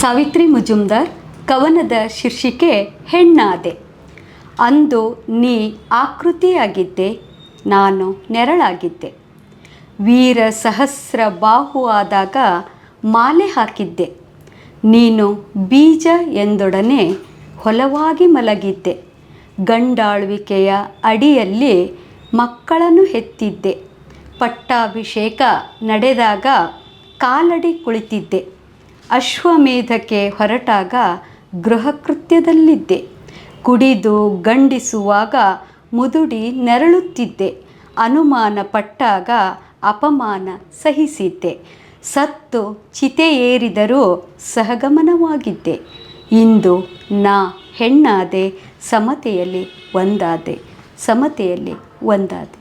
ಸಾವಿತ್ರಿ ಮುಜುಮ್ದಾರ್, ಕವನದ ಶೀರ್ಷಿಕೆ ಹೆಣ್ಣಾದೆ. ಅಂದು ನೀ ಆಕೃತಿಯಾಗಿದ್ದೆ, ನಾನು ನೆರಳಾಗಿದ್ದೆ. ವೀರ ಸಹಸ್ರ ಬಾಹು ಆದಾಗ ಮಾಲೆ ಹಾಕಿದ್ದೆ. ನೀನು ಬೀಜ ಎಂದೊಡನೆ ಹೊಲವಾಗಿ ಮಲಗಿದ್ದೆ. ಗಂಡಾಳ್ವಿಕೆಯ ಅಡಿಯಲ್ಲಿ ಮಕ್ಕಳನ್ನು ಹೆತ್ತಿದ್ದೆ. ಪಟ್ಟಾಭಿಷೇಕ ನಡೆದಾಗ ಕಾಲಡಿ ಕುಳಿತಿದ್ದೆ. ಅಶ್ವಮೇಧಕ್ಕೆ ಹೊರಟಾಗ ಗೃಹಕೃತ್ಯದಲ್ಲಿದ್ದೆ. ಕುಡಿದು ಗಂಡಿಸುವಾಗ ಮುದುಡಿ ನೆರಳುತ್ತಿದ್ದೆ. ಅನುಮಾನ ಪಟ್ಟಾಗ ಅಪಮಾನ ಸಹಿಸಿದ್ದೆ. ಸತ್ತು ಚಿತೆ ಏರಿದರೂ ಸಹಗಮನವಾಗಿದ್ದೆ. ಇಂದು ನಾ ಹೆಣ್ಣಾದೆ, ಸಮತೆಯಲ್ಲಿ ಒಂದಾದೆ ಸಮತೆಯಲ್ಲಿ ಒಂದಾದೆ.